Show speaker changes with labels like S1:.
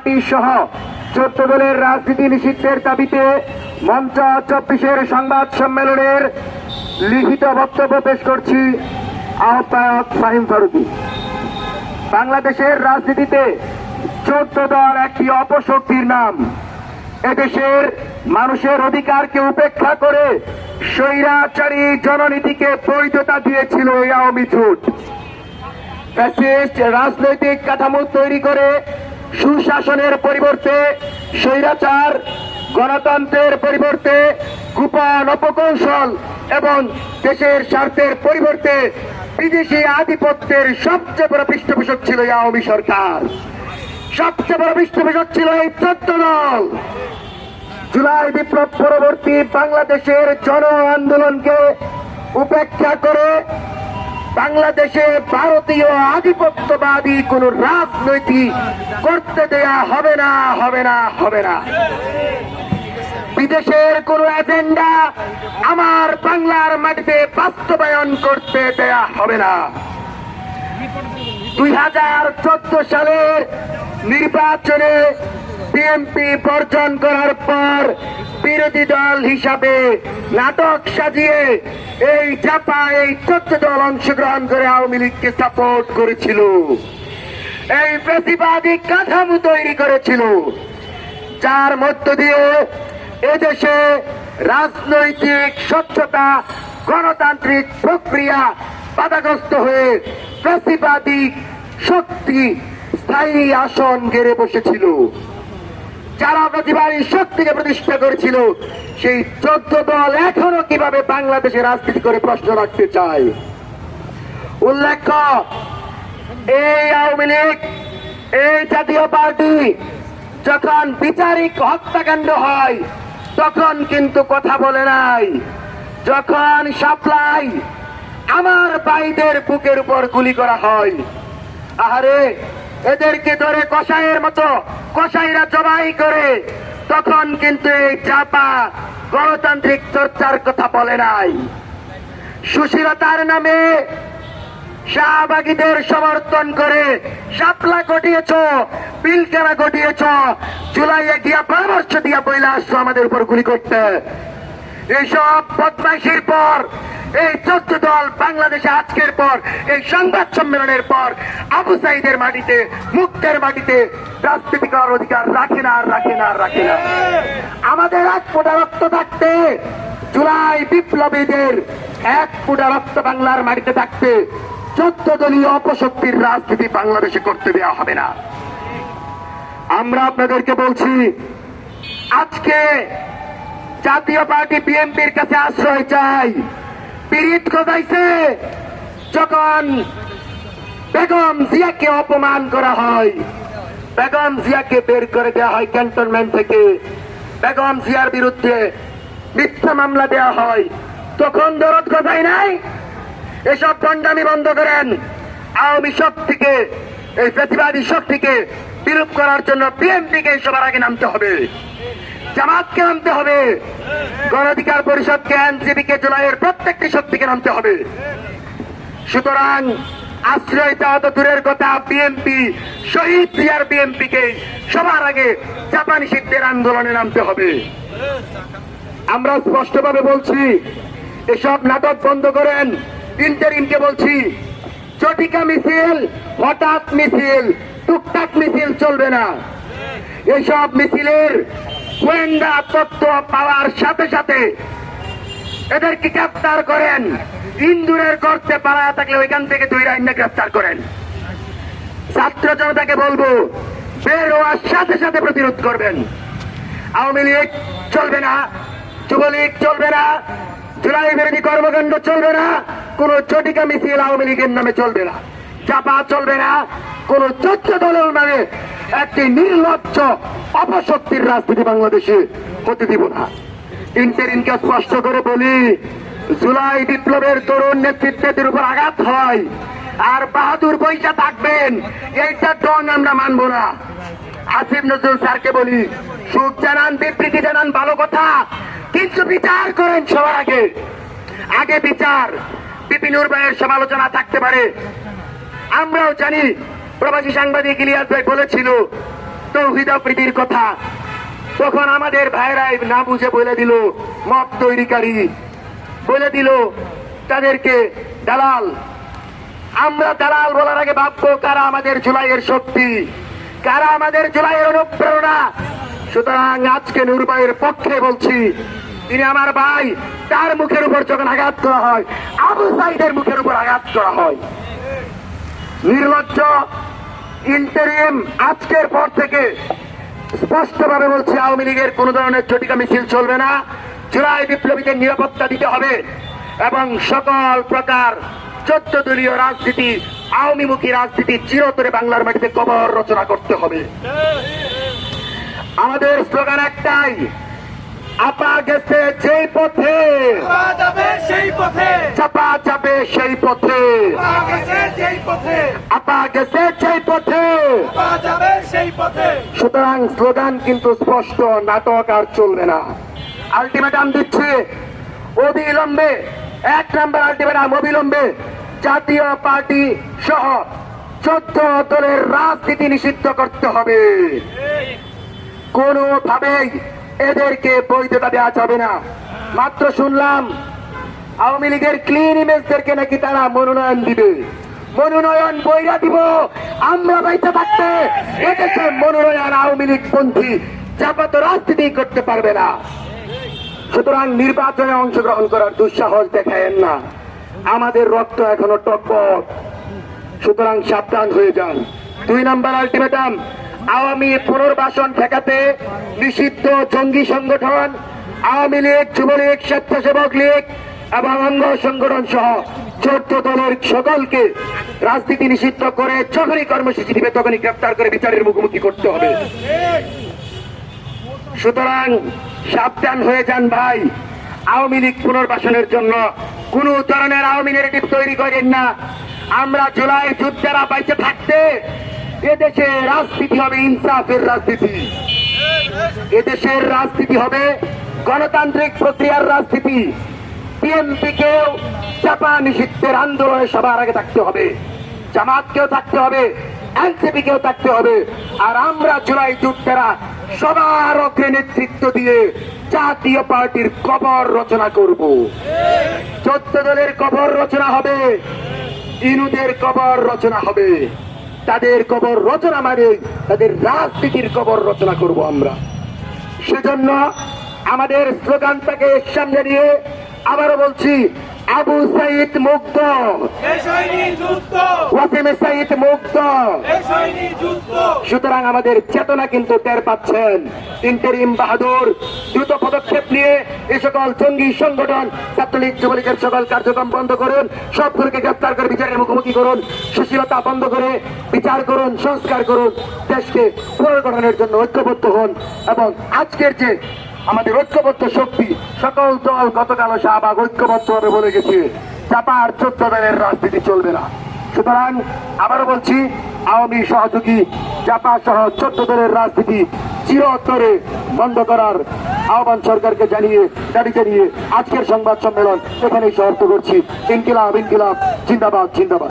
S1: Party সহ চোদ্দ দলের রাজনীতি নিষিদ্ধের দাবিতে মঞ্চ চব্বিশের সংবাদ সম্মেলনের লিখিত বক্তব্য পেশ করছি আহ্বায়ক ফাহিম ফারুকি। বাংলাদেশের রাজনীতিতে চোদ্দ দল একটি অপশক্তির নাম। এদেশের মানুষের অধিকারকে উপেক্ষা করে স্বৈরাচারী জননীতিকে বৈধতা দিয়েছিল এই আওয়ামী জোট। রাজনৈতিক কাঠামো তৈরি করে সুশাসনের পরিবর্তে, স্বৈরাচার, গণতন্ত্রের পরিবর্তে কুপন অপকৌশল এবং দেশের স্বার্থের পরিবর্তে বিদেশি আধিপত্যের সবচেয়ে বড় পৃষ্ঠপোষক ছিল আওয়ামী সরকার। সবচেয়ে বড় পৃষ্ঠপোষক ছিল এই চোদ্দ দল। জুলাই বিপ্লব পরবর্তী বাংলাদেশের জন আন্দোলনকে উপেক্ষা করে বাংলাদেশে ভারতীয় আধিপত্যবাদী কোন রাজনৈতিক করতে দেয়া হবে না হবে না হবে না। বিদেশের কোন এজেন্ডা আমার বাংলার মাটিতে বাস্তবায়ন করতে দেয়া হবে না। দুই হাজার চোদ্দ সালের নির্বাচনে বিএনপি বর্জন করার পর বিরোধী দল হিসাবে নাটক সাজিয়ে এই চাপা, এই চোদ্দ দল অংশগ্রহণ করে আওয়ামী লীগকে সাপোর্ট করেছিল। এই প্রতিবাদী কাঠামো তৈরি করেছিল। যার মধ্য দিয়ে এদেশে রাজনৈতিক স্বচ্ছতা, গণতান্ত্রিক প্রক্রিয়া বাধাগ্রস্ত হয়ে প্রতিবাদী শক্তি স্থায়ী আসন গেড়ে বসেছিল। যারা প্রতিবাদী শক্তিকে প্রতিষ্ঠা করেছিল, সেই চোদ্দ দল এখনও কীভাবে বাংলাদেশে রাজনীতি করে প্রশ্ন রাখতে চায়? উল্লেখ্য, এই আওয়ামী লীগ, এই জাতীয় পার্টি যখন বিচারিক হত্যাকাণ্ড হয়, তখন কিন্তু কথা বলে নাই। যখন সাপ্লাই আমার ভাইদের বুকের উপর গুলি করা হয়, আহারে এদেরকে ধরে কষাইয়ের মতো কষাইরা জবাই করে, তখন কিন্তু এই চাপা গণতান্ত্রিক চর্চার কথা বলে নাই। সুশীলতার নামে শাহবাগীদের সমর্থন করে সাপলা ঘটিয়েছ পিলকানা ঘটিয়েছ জুলাইয়ে গিয়া পরামর্শ দিয়া বইলে আসছো আমাদের উপর গুলি করতে। এইসব বদমাইশির পর এই চোদ্দ দল বাংলাদেশে আজকের পর, এই সংবাদ সম্মেলনের পর, আবু সাইদের মাটিতে, মুক্তের মাটিতে রাজনীতি করার অধিকার রাখে না রাখে না রাখে না। আমাদের এক ফোটা রক্ত থাকতে জুলাই বিপ্লবীদের এক ফোটা রক্ত বাংলার মাটিতে থাকতে চোদ্দ দলীয় অপশক্তির রাজনীতি বাংলাদেশে করতে দেওয়া হবে না। আমরা আপনাদেরকে বলছি, আজকে জাতীয় পার্টি বিএনপির কাছে আশ্রয় চাই। পীড়িত কোথাইছে যখন বেগম জিয়াকে অপমান করা হয়, বেগম জিয়াকে বের করে দেওয়া হয় ক্যান্টনমেন্ট থেকে। বেগম জিয়ার বিরুদ্ধে মিথ্যা মামলা দেওয়া হয়। তখন দরদ কোথায় নাই? এসব গন্ডামি বন্ধ করেন। আওয়ামী শক্তিকে, এই প্রতিবাদী শক্তিকে বিরূপ করার জন্য বিএনপিকে সবার আগে নামতে হবে। জামাতকে নামতে হবে। গণঅধিকার পরিষদকে এনসিপিকে জুলাইয়ের প্রত্যেকটি শক্তিকে নামতে হবে। সুতরাং আশ্রয় দেওয়া তো দূরের কথা, বিএনপি শহীদ জিয়ার বিএনপিকে সবার আগে জাপানি সিদ্ধের আন্দোলনে নামতে হবে। আমরা স্পষ্টভাবে বলছি, এসব নাটক বন্ধ করেন ইন্টারিমকে বলছি, চটিকা মিছিল, হঠাৎ মিছিল টুকটাক মিছিল চলবে না। এসব মিছিলের গোয়েন্দা তথ্য পাওয়ার সাথে সাথে এদেরকে গ্রেপ্তার করেন। ইন্দুরের করতে পালায়া থাকলে ওইখান থেকে দুই রাইনে গ্রেপ্তার করেন। ছাত্র জনতাকে বলব, বের হওয়ার সাথে সাথে প্রতিরোধ করবেন। আওয়ামী লীগ চলবে না, যুবলীগ চলবে না, জুলাই বিরোধী কর্মকাণ্ড চলবে না, কোন চটিকা মিছিল আওয়ামী লীগের নামে চলবে না। চাপা চলবে না কোন চোদ্দ দলের নামে একটি নির্লজ্জ অপশক্তির রাজনীতি বাংলাদেশে হতে দিব না। ইন্টারিনকে স্পষ্ট করে বলি, জুলাই বিপ্লবের তরুণ নেতৃত্বের উপর আঘাত হয়। আর বাহাদুর পয়সা থাকবেন, এইটা টং আমরা মানবো না। আসিফ নজরুল স্যারকে বলি, সুখ জানান, বিবৃতি জানান, ভালো কথা, কিন্তু বিচার করেন সবার আগে। আগে বিচার বিপিনুর ভাইয়ের সমালোচনা থাকতে পারে। আমরাও জানি প্রবাসী সাংবাদিক ইলিয়াস ভাই বলেছিল, তৌহিদ প্রীতির কথা। তখন আমাদের ভাইরাই না বুঝে বলে দিল মত তৈরিকারী। বলে দিল, তাদেরকে দালাল। আমরা দালাল বলার আগে ভাববো, কারা আমাদের জুলাইয়ের শক্তি? কারা আমাদের জুলাইয়ের অনুপ্রেরণা? সুতরাং আজকে নুরবাইয়ের পক্ষে বলছি, তিনি আমার ভাই, তার মুখের উপর যখন আঘাত করা হয়, আবু সাইদের মুখের উপর আঘাত করা হয়। নির্লজ্জ ইন্টারিম আজকের পর থেকে স্পষ্টভাবে বলছে, আওয়ামী লীগের কোন ধরনের চটিকা মিছিল চলবে না। জুলাই বিপ্লবীদের নিরাপত্তা দিতে হবে এবং সকল প্রকার চোদ্দ দলীয় রাজনীতি, আওয়ামীমুখী রাজনীতি চিরতরে বাংলার মাটিতে কবর রচনা করতে হবে। আমাদের স্লোগান একটাই আপা গেছে যেই পথে।
S2: যাবে সেই পথে।
S1: চাপা যাবে সেই পথে। আপা গেছে যেই পথে।
S2: যাবে সেই পথে।
S1: সুতরাং স্লোগান কিন্তু স্পষ্ট নাটক আর চলবে না। আলটিমেটাম দিচ্ছে অবিলম্বে এক নম্বর আলটিমেটাম অবিলম্বে জাতীয় পার্টি সহ চোদ্দ দলের রাজনীতি নিষিদ্ধ করতে হবে। কোনোভাবেই এদেরকে বৈধতা দেওয়া যাবে না। মাত্র শুনলাম, আওয়ামী লীগের ক্লিন ইমেজদেরকে নাকি তারা মনোনয়ন দিবে। মনোনয়ন বইরা দিব, আমরা বাইতে থাকতে এদেশে মনোনয়ন আওয়ামী লীগ পন্থী চাপাত রাজনীতি করতে পারবে না। সুতরাং নির্বাচনে অংশগ্রহণ করার দুঃসাহস দেখায়েন না। আমাদের রক্ত এখনও টকবক। সুতরাং সাবধান হয়ে যান। দুই নাম্বার আলটিমেটাম আওয়ামী পুনর্বাসন ঠেকাতে নিষিদ্ধ জঙ্গি সংগঠন, আওয়ামী লীগ, যুবলীগ, স্বেচ্ছাসেবক লীগ এবং অঙ্গ সংগঠন সহ চোদ্দ দলের সকলকে রাজনীতি নিষিদ্ধ করে যখনই কর্মসূচি দিবে তখনই গ্রেপ্তার করে বিচারের মুখোমুখি করতে হবে। সুতরাং সাবধান হয়ে যান ভাই। আওয়ামী লীগ পুনর্বাসনের জন্য কোন ধরনের আওয়ামী নেগেটিভ তৈরি করেন না। আমরা জুলাই যুদ্ধেরা বাইচে থাকতে এদেশে রাজনীতি হবে ইনসাফের রাজনীতি। এদেশের রাজনীতি হবে গণতান্ত্রিক প্রক্রিয়ার রাজনীতি। বিএনপিকেও চাপা নিষিদ্ধের আন্দোলনে সবার আগে থাকতে হবে। জামাতকেও থাকতে হবে এনসিপি কেও থাকতে হবে। আর আমরা জুলাই যুদ্ধেরা সবার অগ্রে নেতৃত্ব দিয়ে জাতীয় পার্টির কবর রচনা করব। চোদ্দ দলের কবর রচনা হবে, ইনুদের কবর রচনা হবে। তাদের কবর রচনা মানে তাদের রাজনীতির কবর রচনা করব আমরা। সেজন্য আমাদের স্লোগানটাকে সামনে নিয়ে আবারও বলছি আবু সাইদ মুক্ত। ওয়াসিম সাইদ মুক্ত। সুতরাং আমাদের চেতনা কিন্তু টের পাচ্ছেন। ইন্টারিম বাহাদুর দ্রুত পদক্ষেপ নিয়ে এই সকল জঙ্গি সংগঠন ছাত্রলীগ যুবলীগের সকল কার্যক্রম বন্ধ করুন সবগুলোকে গ্রেপ্তার করে বিচারের মুখোমুখি করুন সুশীলতা বন্ধ করে বিচার করুন সংস্কার করুন দেশকে পুনর্গঠনের জন্য ঐক্যবদ্ধ হন এবং আজকের যে আমাদের ঐক্যবদ্ধ শক্তি সকল দল গতকাল শাহবাগ ঐক্যবদ্ধভাবে বলে গেছে। চাপার চোদ্দ দলের রাজনীতি চলবে না। সুতরাং আবারও বলছি, আওয়ামী সহযোগী জাপা সহ চোদ্দ দলের রাজনীতি চিরতরে বন্ধ করার আহ্বান সরকারকে জানিয়ে, দাবি জানিয়ে আজকের সংবাদ সম্মেলন এখানেই সমাপ্ত করছি। ইনকিলাব ইনকিলাব, জিন্দাবাদ জিন্দাবাদ।